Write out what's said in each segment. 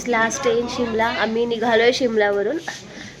Is last day in Shimla. आम्ही निघालो आहे शिमल्यावरून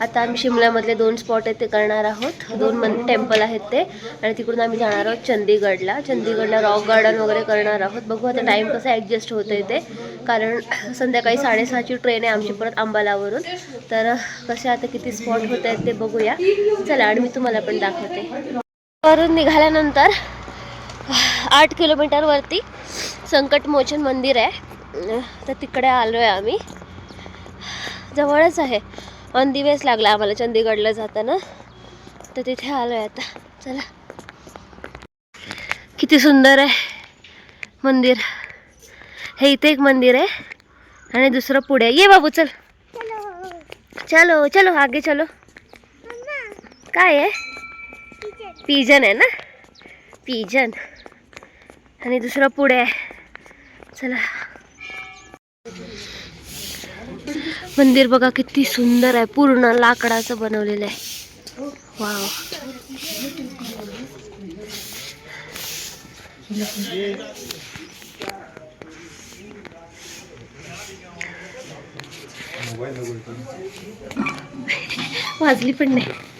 आता आम्ही शिमल्यामधले दोन स्पॉट आहेत ते करणार आहोत. दोन मन टेम्पल आहेत ते. आणि तिकडून आम्ही जाणार आहोत चंदीगडला. चंदीगडला रॉक गार्डन वगैरे करणार आहोत. बघू आता टाईम कसं ॲडजस्ट होतं आहे ते. कारण संध्याकाळी साडेसहाची ट्रेन आहे आमची परत अंबालावरून. तर कसे आता किती स्पॉट होत आहेत ते बघूया. चला आणि मी तुम्हाला पण दाखवते. वरून निघाल्यानंतर आठ किलोमीटरवरती संकटमोचन मंदिर आहे. तर तिकडे आलो आहे आम्ही. जवळच आहे. ऑन दिवस लागला आम्हाला चंदीगडला जाताना. तर तिथे आलो आहे आता. चला. किती सुंदर आहे मंदिर. हे इथे एक मंदिर आहे आणि दुसरं पुढे. ये बाबू चल. चलो. चलो आगे चलो. काय आहे? पिजन आहे ना? पिजन आणि दुसरं पुढे आहे. चला. मंदिर बघा किती सुंदर आहे. पूर्ण लाकडाचं बनवलेलं आहे. वाव. वाजली पण नाही.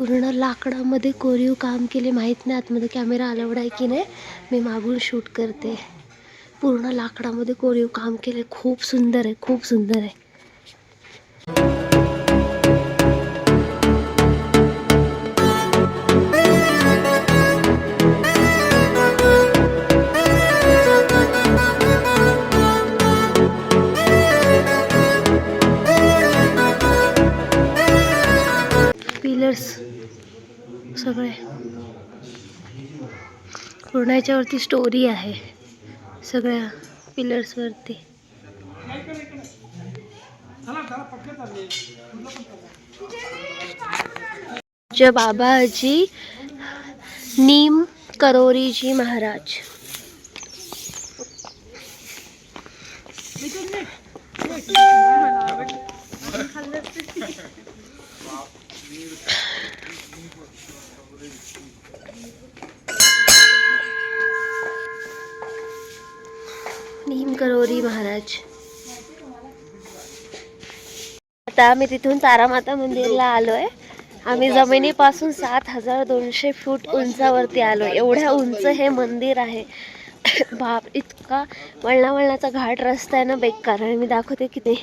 पूर्ण लाकडामध्ये कोरीव काम केले. माहीत नाही आतमध्ये कॅमेरा अलाउड आहे की नाही. मी मागून शूट करते. पूर्ण लाकडामध्ये कोरीव काम केले. खूप सुंदर आहे खूप सुंदर आहे. पिलर्स सगळे. पूर्ण याच्यावरती स्टोरी आहे. सगळ्या पिलर्सवरती जय बाबाजी नीम करोरीजी महाराज. नीम करोरी महाराज. आता आम्ही तिथून तारामाता मंदिरला आलोय. आम्ही जमिनीपासून सात हजार दोनशे फूट उंचावरती आलो एवढ्या उंच हे मंदिर आहे. बाप इतका वळणा वळणाचा घाट रस्ता आहे ना बेकार आणि मी दाखवते किती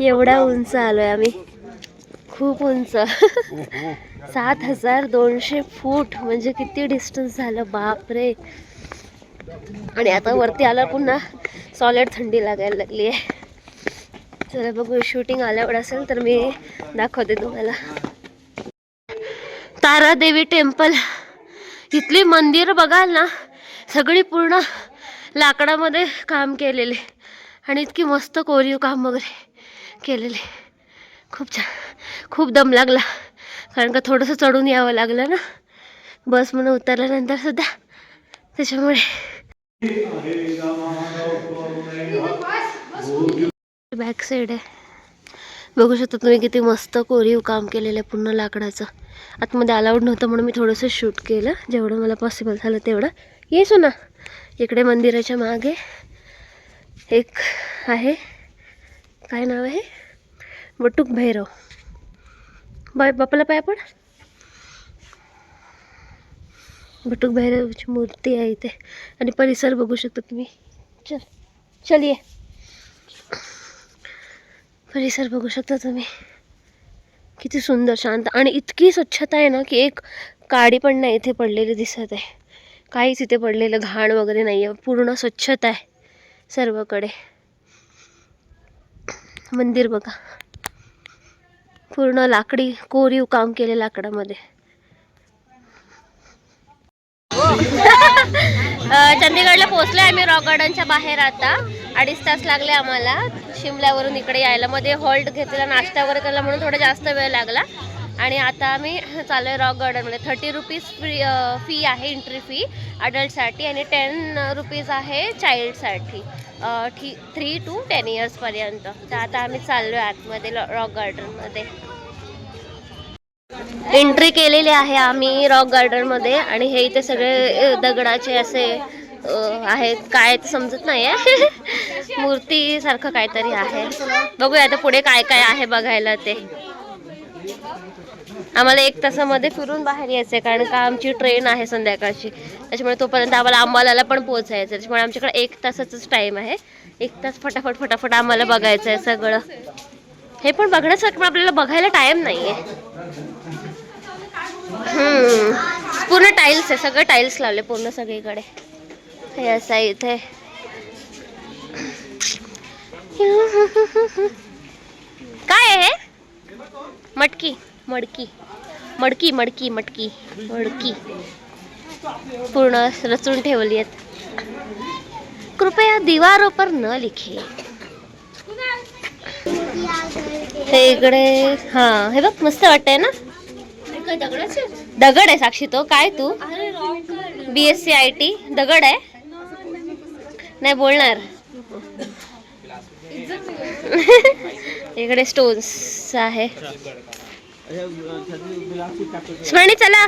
एवढा उंच आलोय आम्ही. खूप उंच. सात हजार दोनशे फूट. म्हणजे किती डिस्टन्स झालं. बाप रे आणि आता वरती आला पुन्हा सॉलिड थंडी लागायला लागली आहे. चला बघू शूटिंग आल्यावर असेल तर मी दाखवते तुम्हाला. तारादेवी टेम्पल इथली मंदिर बघाल ना. सगळी पूर्ण लाकडामध्ये काम केलेले. आणि इतकी मस्त कोरीव काम वगैरे. केलेले. खूप छान. खूप दम लागला. कारण का थोडंसं चढून यावं लागलं ना. बस म्हणून उतरल्यानंतर सुद्धा त्याच्यामुळे. बॅक साईड आहे. बघू शकता तुम्ही किती मस्त कोरीव काम केलेलं आहे पूर्ण लाकडाचं. आतमध्ये अलाउड नव्हतं म्हणून मी थोडंसं शूट केलं. जेवढं मला पॉसिबल झालं तेवढं. ये ना इकडे मंदिराच्या मागे एक आहे. काय नाव आहे? बटूक भैरव. बाय बापाला पाय आपण बटूक भैरवची मूर्ती आहे इथे. आणि परिसर बघू शकता तुम्ही. चल चलिये परिसर बघू शकता तुम्ही. किती सुंदर शांत. आणि इतकी स्वच्छता आहे ना की एक काडी पण नाही इथे पडलेली दिसत आहे. काहीच इथे पडलेलं घाण वगैरे नाही आहे पूर्ण स्वच्छता आहे सर्वकडे. मंदिर बघा. पूर्ण लाकडी कोरीव काम केले लाकडामध्ये. अ, चंदीगडला पोहोचले आम्ही रॉक गार्डनच्या बाहेर आता. अडीच तास लागले आम्हाला. शिमल्यावरून इकडे यायला. मध्ये हॉल्ट घेतलेला नाश्ता वगैरे केला म्हणून थोडा जास्त वेळ लागला. आणि आता आम्ही चालू आहे रॉक गार्डनमध्ये. थर्टी रुपीज फ्री फी आहे एंट्री फी अडल्टसाठी आणि टेन रुपीज आहे चाइल्डसाठी ठी थ्री टू टेन इयर्सपर्यंत तर आता आम्ही चाललो आहे आतमध्ये रॉक गार्डनमध्ये. एंट्री केलेली आहे आम्ही रॉक गार्डनमध्ये आणि हे इथे सगळे दगडाचे असे आहेत. काय ते समजत नाही आहे मूर्तीसारखं काहीतरी आहे. बघूया आता पुढे काय काय आहे बघायला ते. आम्हाला एक तासामध्ये फिरून बाहेर यायचंय कारण का आमची ट्रेन आहे संध्याकाळची. त्याच्यामुळे तोपर्यंत आम्हाला अंबालाला पण पोहोचायचं त्याच्यामुळे आमच्याकडे एक तासाचाच टाईम आहे. एक तास फटाफट फटाफट आम्हाला बघायचं आहे सगळं. हे पण बघण्यासारखं पण आपल्याला बघायला टाईम नाहीये. हम्म. पूर्ण टाईल्स आहे. सगळं टाईल्स लावले पूर्ण सगळीकडे. हे असं इथे. काय आहे मटकी. मडकी. मडकी मडकी मटकी. मडकी. पूर्ण रचून ठेवली आहेत. कृपया दीवारों पर न लिखे. हे इकडे हा हे बघ मस्त वाटतंय ना? दगड आहे साक्षी तो. काय तू? B S C I T दगड आहे? नाही बोलणार. इकडे स्टोन्स आहे. स्मरणी चला.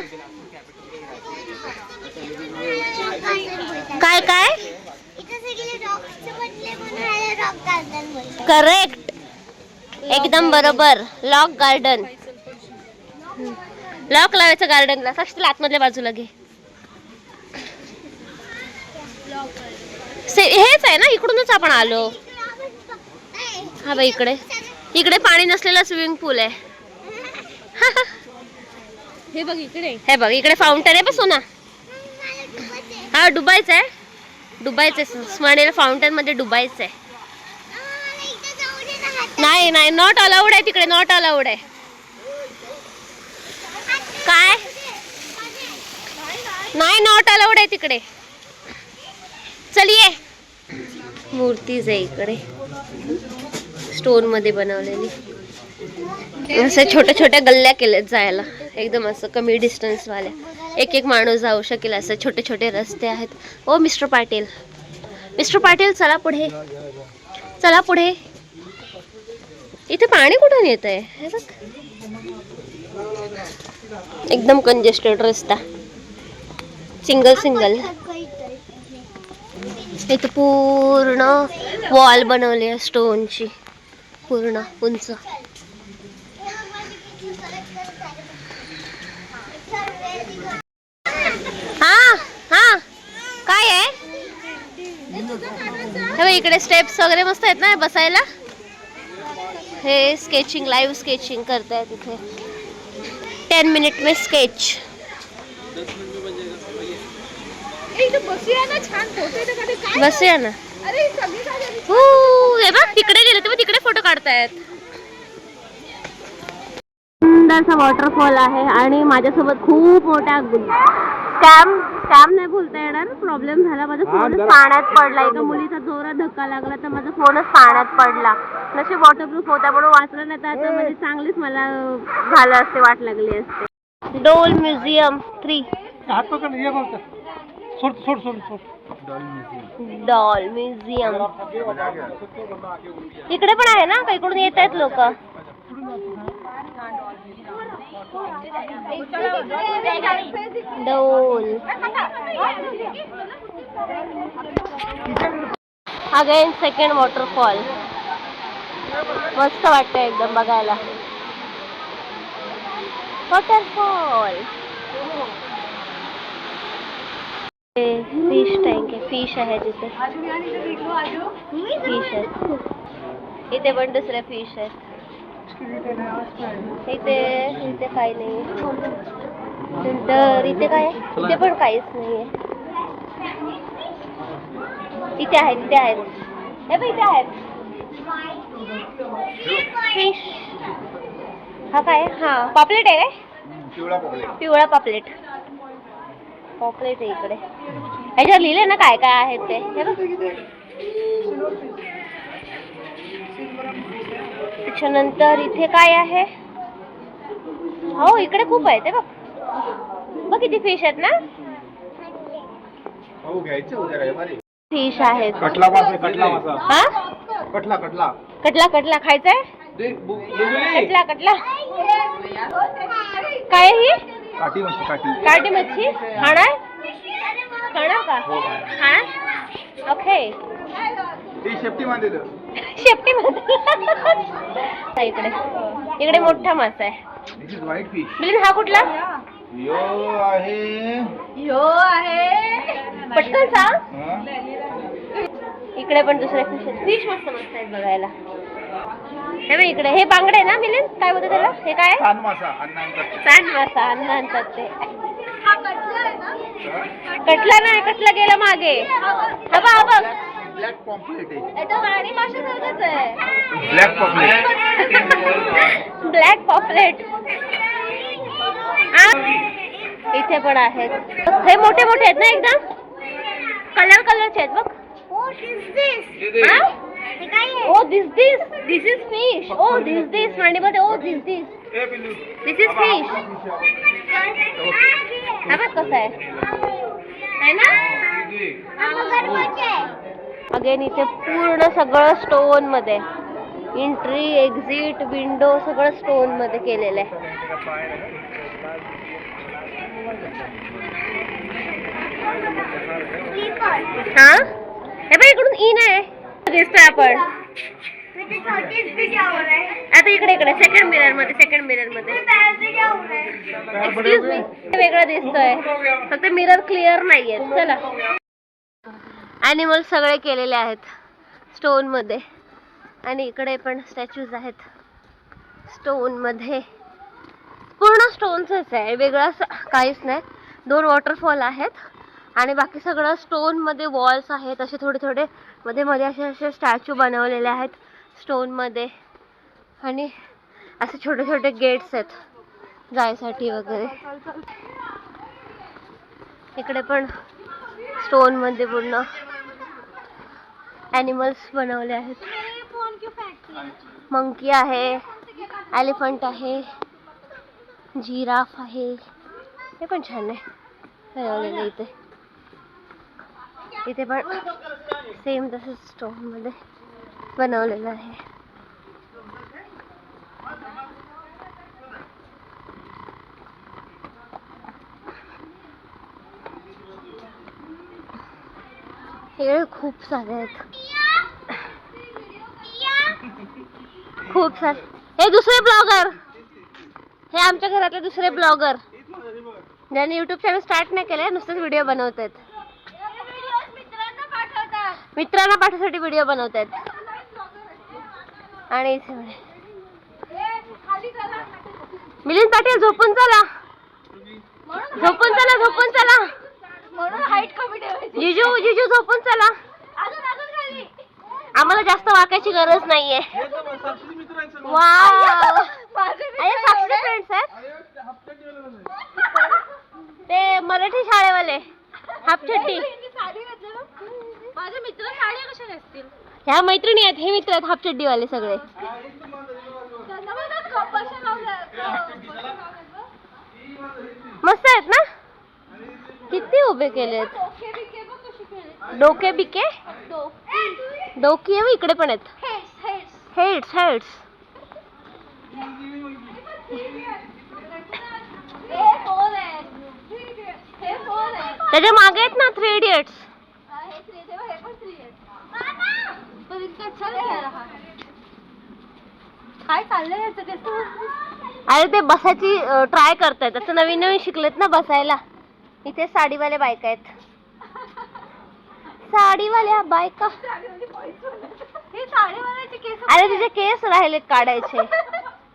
काय काय? करेक्ट एकदम बरोबर. लॉक गार्डन लॉक लावायचं गार्डनला फक्त आतमधल्या बाजूला घे. से- हेच आहे ना इकडूनच आपण आलो. हा बाई इकडे. इकडे पाणी नसलेला स्विमिंग पूल आहे. हे बघ इकडे. हे बघ इकडे फाउंटन आहे बघ सोना. हा डुबायचं आहे. डुबायचं आहे. स्मरणीला फाउंटनमध्ये डुबायचं आहे. नाही नाही नॉट अलाउड आहे तिकडे नॉट अलाउड आहे. काय? नाही नॉट अलाउड आहे तिकडे. चल ये. मूर्तीच आहे इकडे. स्टोनमध्ये बनवलेली. असं छोट्या छोट्या गल्ल्या केल्यात जायला. एकदम असं कमी डिस्टन्स वाल्या. एक एक माणूस जाऊ शकेल असं छोटे छोटे रस्ते आहेत. ओ मिस्टर पाटील. मिस्टर पाटील चला पुढे. चला पुढे. इथे पाणी कुठून येत आहे एकदम कंजेस्टेड रस्ता. सिंगल सिंगल इथे पूर्ण वॉल बनवली आहे स्टोनची पूर्ण उंच हा हा काय आहे हे बघ, इकडे स्टेप्स वगैरे मस्त आहेत ना बसायला? हे स्केचिंग लाईव्ह स्केचिंग करतायत इथे. टेन मिनिट में स्केच बसूया ना छान फोटो इथं काढू. काय बसूया ना. अरे सगळी झाली. हू, हे बघ तिकडे गेले तर तिकडे फोटो काढतायत. सुंदरसा वॉटरफॉल आहे आणि माझ्यासोबत खूप मोठा स्कॅम स्कॅम नाही बोलता येणार. प्रॉब्लेम झाला. माझा फोनच पाण्यात पडला. एका मुलीचा जोरात धक्का लागला तर माझा फोनच पाण्यात पडला. नशीब वॉटरप्रूफ होता म्हणून वाचलं नाही तर आता म्हणजे चांगलीच मला झालं असते वाट लागली असते. डोल म्युझियम थ्री. सोड सोड सोड सोड. Doll museum. इकडे पण आहे ना का इकडून येत आहेत लोक? डोल. अगेन सेकंड वॉटरफॉल मस्त वाटतं एकदम बघायला. वॉटरफॉल फिश टँक आहे. फिश आहे तिथे. फिश आहे. इथे पण दुसरे फिश आहेत. इथे इथे काही नाही. नंतर इथे काय? आहे? इथे पण काहीच नाहीये. इथे आहेत इथे आहेत. हे बघ इथे आहेत. फिश हा काय? आहे? हा. पापलेट आहे काय? पिवळा पापलेट पॉपलेट आहे इकडे. ह्याच्यावर लिहिले ना काय काय आहे ते? हे त्याच्यानंतर इथे काय आहे? हो इकडे खूप आहे ते बघ. बघ किती फिश आहेत ना? हो फिश आहेत. कटला मासा आहे, कटला. मासा हा? कटला कटला. कटला कटला खायचंय. कटला कटला. काय ही? काठी मच्छी काटी मच्छी. खाणार? खाणार का? खाणार. ओके ती शेपटी बांधलेलं शेपटी मध्ये इकडे. इकडे मोठा मासा आहे. This is white fish Milind हा कुठला? यो आहे. यो आहे. पटकन सांग. हा? इकडे पण दुसरे फिश आहेत. फिश मस्त मस्त आहेत बघायला. हे बघ इकडे. हे बांगडे ना मिलिंद? काय बोलतो त्याला? हे काय मासा सांड मासा अन्न आणतात ते हा कटला आहे ना? कटला नाही कटला गेला मागे. बघ हा बघ. ब्लॅक पॉम्पलेट आहे. माशासारखंच ब्लॅक पॉम्पलेट ब्लॅक पॉपलेट इथे पण आहेत. हे मोठे मोठे आहेत ना एकदम? कलर कलरचे आहेत बघ. हा? ओ दिस दिस दिस इज फिश ओ दिस दिस मांडी मध्ये ओ दिस दिस दिस इज फिश हा बघ कसं आहे. है. ना? अगेन इथे पूर्ण सगळं स्टोनमध्ये. एंट्री एक्झिट विंडो सगळं स्टोनमध्ये केलेलं आहे. हा? हे पण इकडून इन आहे. दिसतोय आपण. आता इकडे इकडे सेकंड मिररमध्ये सेकंड मिररमध्ये. एक्सक्यूज मी वेगळं दिसतोय. फक्त मिरर क्लिअर नाहीये. चला. ॲनिमल्स सगळे केलेले आहेत. स्टोनमध्ये आणि इकडे पण स्टॅच्यूज आहेत. स्टोनमध्ये पूर्ण स्टोनचंच आहे. वेगळं असं काहीच नाही. दोन वॉटरफॉल आहेत. आणि बाकी सगळं स्टोनमध्ये वॉल्स आहेत. असे थोडे थोडे मध्ये मध्ये असे असे स्टॅच्यू बनवलेले आहेत स्टोनमध्ये आणि असे छोटे छोटे गेट्स आहेत. जायसाठी वगैरे. इकडे पण स्टोनमध्ये पूर्ण ॲनिमल्स बनवले आहेत. मंकी आहे एलिफंट आहे जिराफ आहे. हे पण छान आहे. बनवलेलं इथे. इथे पण सेम तसंच स्टोनमध्ये बनवलेलं आहे. हे खूप सारे आहेत. खूप सारे. हे दुसरे ब्लॉगर. हे आमच्या घरातले दुसरे ब्लॉगर. ज्यांनी युट्यूब चॅनल स्टार्ट नाही केले नुसतेच व्हिडिओ बनवत आहेत मित्रांना पाठवण्यासाठी व्हिडिओ बनवत आहेत आणि मिलिंद पाटील झोपून चला. झोपून चला झोपून चला. जिजू जिजू झोपून चला. अजून अजून खाली. आम्हाला जास्त वाकायची गरज नाहीये. फ्रेंड्स ते मराठी शाळेवाले. माझे मित्र कशा नेसतील? ह्या मैत्रिणी आहेत हे मित्र आहेत हापचड्डीवाले सगळे. लावल्या मस्त आहेत ना? किती उभे केलेत. डोके बिके डोके आहे इकडे पण आहेत. हेड्स हेड्स हे हे त्याच्यामागे आहेत ना थ्री इडियट्स काय चाललंय अरे ते बसायची ट्राय करतायत. आता नवीन नवीन शिकलेत ना बसायला. इथे साडीवाले बायका आहेत. साडीवाल्या बायका. हे अरे तिचे केस राहिलेत काढायचे.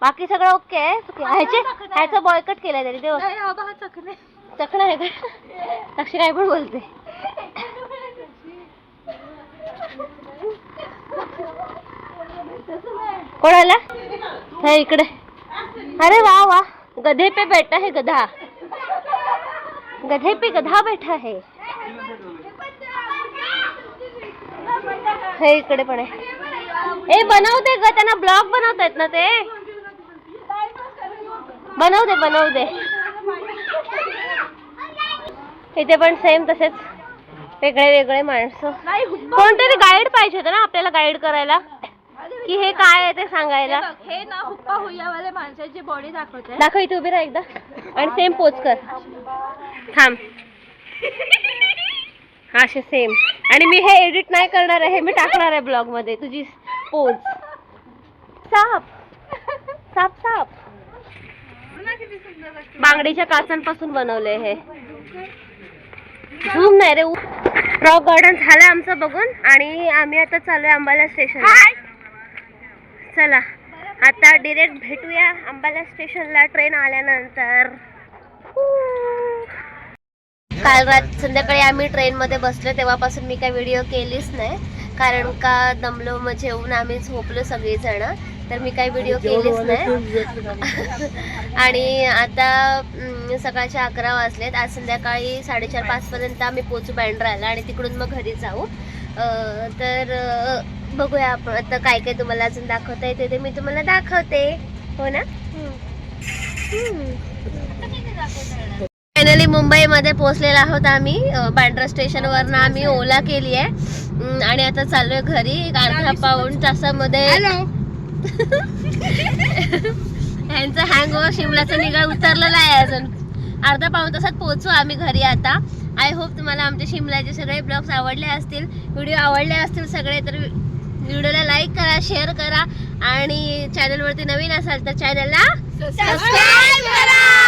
बाकी सगळं ओके आहे? ह्याचे ह्याचं बॉयकट केलंय त्यांनी ते नाही हा बघा चकणे आहे का? साक्षी काय पण बोलते. कोणाला? हा इकडे. अरे वा वा. गधे पे बैठा है गधा. गधे पे गधा बैठा है. हे इकडे पण आहे. ए बनवते ग त्यांना ब्लॉग बनवतायत ना ते. बनवू दे बनवू दे. इथे पण सेम तसेच वेगळे वेगळे माणसं. कोणतरी गाईड पाहिजे होतं ना आपल्याला गाईड करायला? की हे काय आहे ते सांगायला. हे ना हुप्पा हुय्यावाले माणसाची बॉडी दाखवते. दाखव इथे उभी राहा एकदा. आणि सेम पोच कर. थांब. असे सेम आणि मी हे एडिट नाही करणार आहे मी टाकणार आहे ब्लॉगमध्ये. तुझी पोज. साप. साप साप. बांगडीच्या काचांपासून बनवले हे. झूम नाही रे रॉक गार्डन झालं आमचं बघून आणि आम्ही आता चालूय अंबाला स्टेशन चला आता डिरेक्ट भेटूया अंबाला स्टेशनला ट्रेन आल्यानंतर. काल रात संध्याकाळी आम्ही ट्रेनमध्ये बसलो तेव्हापासून मी काही व्हिडिओ केलीच नाही. कारण का दमलो मग जेवून आम्ही झोपलो सगळीजण. तर मी काही व्हिडिओ केलीच नाही. आणि आता अं, सकाळचे अकरा वाजलेत. आज संध्याकाळी साडेचार पाचपर्यंत आम्ही पोचू बँड्राला आणि तिकडून मग घरी जाऊ. अं, तर बघूया आपण. आता काय काय तुम्हाला अजून दाखवता येते ते मी तुम्हाला दाखवते. हो ना? फायनली मुंबईमध्ये पोहोचलेलो आहोत आम्ही. अं, बँड्रा स्टेशनवरनं आम्ही ओला केली आहे. आणि आता चाललोय घरी. एक अर्धा पाऊण तासामध्ये ह्यांचा हँग ओव्हर शिमलाचा निघा उतरलेला आहे अजून. अर्धा पाऊण तासात पोहोचू आम्ही घरी आता. आय होप तुम्हाला आमचे शिमलाचे सगळे ब्लॉग्स आवडले असतील. व्हिडिओ आवडले असतील सगळे तर व्हिडिओला लाईक करा शेअर करा. आणि चॅनलवरती नवीन असाल तर चॅनलला सबस्क्राईब करा.